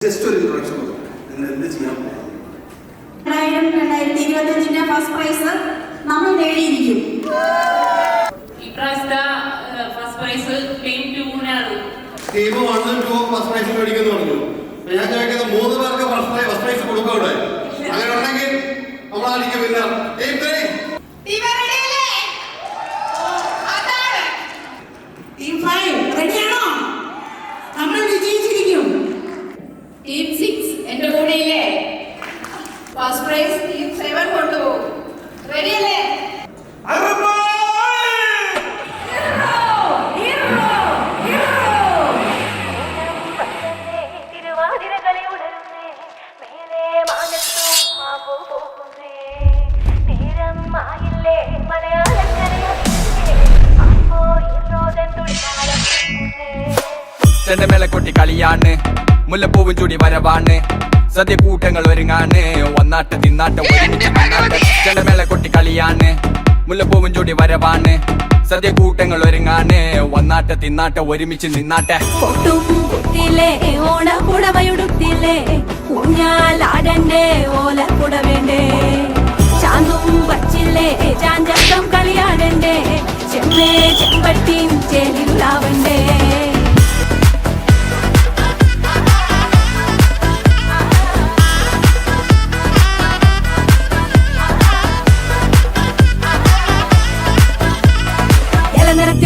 Just ഒരു introduction നിങ്ങൾ എന്ത് ചെയ്യാൻ പോകുന്നത് രണ്ടായിരം രണ്ടായിരത്തി ഇരുപത്തഞ്ചിന്റെ ഫസ്റ്റ് പ്രൈസ് നമ്മൾ നേടിയിരിക്കും. ഇപ്രാവശ്യത്തെ ഫസ്റ്റ് പ്രൈസ് ടീം ട്യൂനാണ് ടീം വണ്ണും ടൂ ഫസ്റ്റ് പ്രൈസ് മേടിക്കുന്നു പറഞ്ഞു. അപ്പൊ ഞാൻ ചോദിക്കുന്നത് മൂന്ന് പേർക്ക് ഫസ്റ്റ് പ്രൈസ് ഫസ്റ്റ് പ്രൈസ് കൊടുക്കും ഇവിടെ അങ്ങനെ ഉണ്ടെങ്കിൽ നമ്മളായിരിക്കും winner team three first prize team seven കൊണ്ടുപോകും. റെഡി അല്ലേ ഉണരുന്നേ മേലെ ചെണ്ട മേളക്കൊട്ടി കളിയാണ്. മുല്ലപ്പൂവും ചുടി വരവാണ്. സദ്യ കൂട്ടങ്ങൾ ഒരുങ്ങാണ് ഒന്നാട്ട് തിന്നാട്ട് ഒരുമിച്ച് കൊട്ടി ചെണ്ട മേളക്കൊട്ടി കളിയാണ് മുല്ലപ്പൂവും ചൂടി വരവാണ് സദ്യ കൂട്ടങ്ങൾ ഒരുങ്ങാണ് ഒന്നാട്ട് തിന്നാട്ട് ഒരുമിച്ച് നിന്നാട്ടെ. ചാന്തും പച്ചില്ലേ ചാഞ്ചക്കം കളിയാടണ്ടേ. ചെമ്മേ ചെമ്പട്ടിയും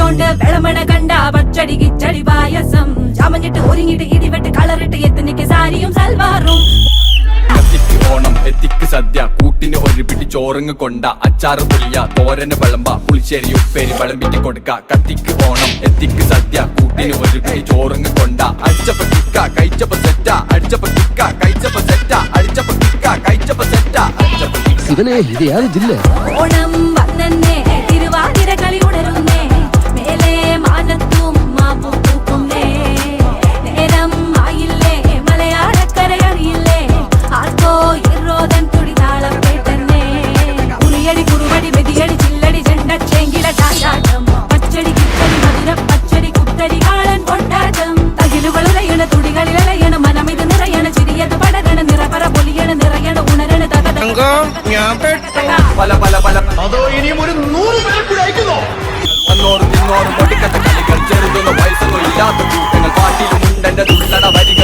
ഇലനിറത്തോണ്ട് വിളമണ കണ്ട പച്ചടി കിച്ചടി പായസം. ചമഞ്ഞിട്ട് ഒരുങ്ങിട്ട് ഇടിവെട്ട് കളറിട്ട് എത്തിനിക്ക് സാരിയും സൽവാറും. കത്തിക്ക് ഓണം എത്തിക്ക് സദ്യ. കൂട്ടിന് ഒരു പിടി ചോറുങ്ങ് കൊണ്ട അച്ചാറ് പുളിയ. തോരന് വിളമ്പ പുളിശ്ശേരി ഉപ്പേരി വിളമ്പിട്ട് കൊടുക്ക. കത്തിക്ക് ഓണം എത്തിക്ക് സദ്യ. കൂട്ടിന് ഒരു പിടി ചോറുങ്ങ് കൊണ്ട. അടിച്ചപ്പ കിക്ക കഴിച്ചപ്പ സെറ്റ. അടിച്ചപ്പ കിക്ക കഴിച്ചപ്പ സെറ്റ. അടിച്ചപ്പ കിക്ക കഴിച്ചപ്പ സെറ്റ. അടിച്ചപ്പ ഓണം തകത പല പല പല. അതോ ഇനിയും ഒരു നൂറ് വന്നോറും നിന്നോറും അയക്കുന്നു? കളികൾ ചെറുതൊന്നും വയസ്സൊന്നും ഇല്ലാത്ത കൂട്ടങ്ങൾ. പാട്ടിലും ഉണ്ടെന്റെ തുള്ളട വരികൾ